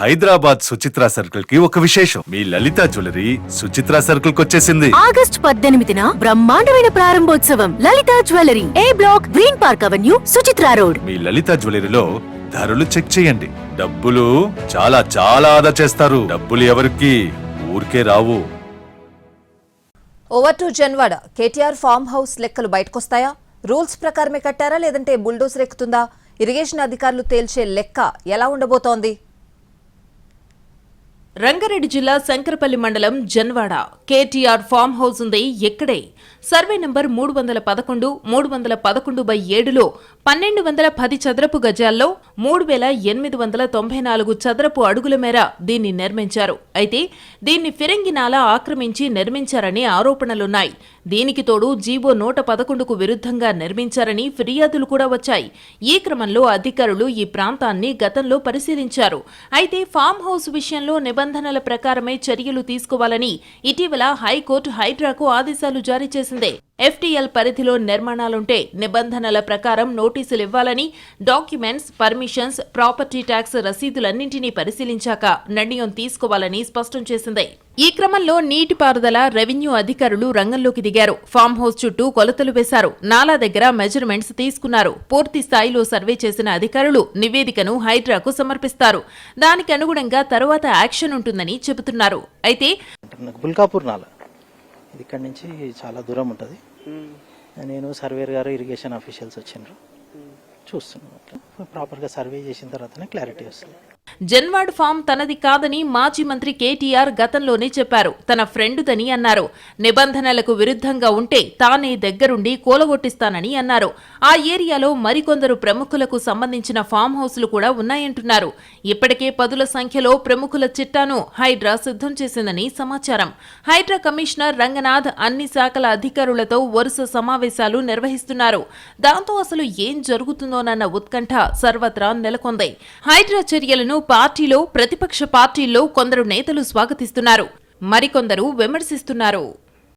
హైదరాబాద్ సుచిత్ర సర్కిల్కి ఒక విశేషం. మీ లలిత జ్యువెలరీ సుచిత్ర సర్కిల్కి వచ్చేసింది ఆగస్ట్ పద్దెనిమిదిన బ్రహ్మాండమైన ప్రారంభోత్సవం. Lalitha jewellery A block green park avenue Suchitra road. మీ లలిత జ్యువెలరీలో ధరలు చెక్ చేయండి. డబ్బులు చాలా చాలా ఆదా చేస్తారు. డబ్బులు ఎవరికి? ఊరికే రావు. Over to Janwada KTR farmhouse లెక్కలు బయటకొస్తాయా? రూల్స్ ప్రకారమే కట్టారా లేదంటే బుల్డోజర్ ఎక్కుతుందా? ఇరిగేషన్ అధికారులు తేల్చే లెక్క ఎలా ఉండబోతోంది? రంగారెడ్డి జిల్లా శంకరపల్లి మండలం జన్వాడ. కేటీఆర్ ఫామ్ హౌస్ ఉంది ఎక్కడే సర్వే నంబర్ మూడు వందల పదకొండు మూడు వందల పదకొండు బై ఏడులో పన్నెండు వందల పది చదరపు గజాల్లో మూడు వేల ఎనిమిది వందల తొంభై నాలుగు చదరపు అడుగుల మేర దీన్ని నిర్మించారు. అయితే దీన్ని ఫిరంగినాల ఆక్రమించి నిర్మించారని ఆరోపణలున్నాయి. దీనికి తోడు జీవో నూట పదకొండుకు విరుద్ధంగా నిర్మించారని ఫిర్యాదులు కూడా వచ్చాయి. ఈ క్రమంలో అధికారులు ఈ ప్రాంతాన్ని గతంలో పరిశీలించారు. అయితే ఫామ్ హౌస్ విషయంలో నిబంధనల ప్రకారమే చర్యలు తీసుకోవాలని ఇటీవల హైకోర్టు హైడ్రాకు ఆదేశాలు జారీ చేసింది. ఎఫ్టీఎల్ పరిధిలో నిర్మాణాలుంటే నిబంధనల ప్రకారం నోటీసులు ఇవ్వాలని డాక్యుమెంట్స్ పర్మిషన్స్ ప్రాపర్టీ ట్యాక్స్ రసీదులన్నింటినీ పరిశీలించాక నిర్ణయం తీసుకోవాలని స్పష్టం చేసింది. ఈ క్రమంలో నీటిపారుదల రెవెన్యూ అధికారులు రంగంలోకి దిగారు. ఫామ్ హౌస్ చుట్టూ కొలతలు వేశారు. నాలా దగ్గర మెజర్మెంట్స్ తీసుకున్నారు. పూర్తి స్థాయిలో సర్వే చేసిన అధికారులు నివేదికను హైడ్రాకు సమర్పిస్తారు. దానికి అనుగుణంగా తరువాత యాక్షన్ ఉంటుందని చెబుతున్నారు. అయితే బుల్కాపూర్ నాలా. ఇది ఇక్కడి నుంచి చాలా దూరం ఉంటుంది. నేను సర్వేర్ గారు ఇరిగేషన్ అఫీషియల్స్ వచ్చిండ్రు. చూస్తున్నాం. ప్రాపర్గా సర్వే చేసిన తర్వాతనే క్లారిటీ వస్తుంది. జన్వాడ్ ఫామ్ తనది కాదని మాజీ మంత్రి కేటీఆర్ గతంలోనే చెప్పారు. తన ఫ్రెండుదని అన్నారు. నిబంధనలకు విరుద్ధంగా ఉంటే తానే దగ్గరుండి కూలగొట్టిస్తానని అన్నారు. ఆ ఏరియాలో మరికొందరు ప్రముఖులకు సంబంధించిన ఫామ్ హౌస్లు కూడా ఉన్నాయంటున్నారు. ఇప్పటికే పదుల సంఖ్యలో ప్రముఖుల చిట్టాను హైడ్రా సిద్ధం చేసిందని సమాచారం. హైడ్రా కమిషనర్ రంగనాథ్ అన్ని శాఖల అధికారులతో వరుస సమావేశాలు నిర్వహిస్తున్నారు. దాంతో అసలు ఏం జరుగుతుందోనన్న ఉత్కంఠ సర్వత్రా నెలకొంది. హైడ్రా చర్యలను పార్టీలో ప్రతిపక్ష పార్టీల్లో కొందరు నేతలు స్వాగతిస్తున్నారు. మరికొందరు విమర్శిస్తున్నారు.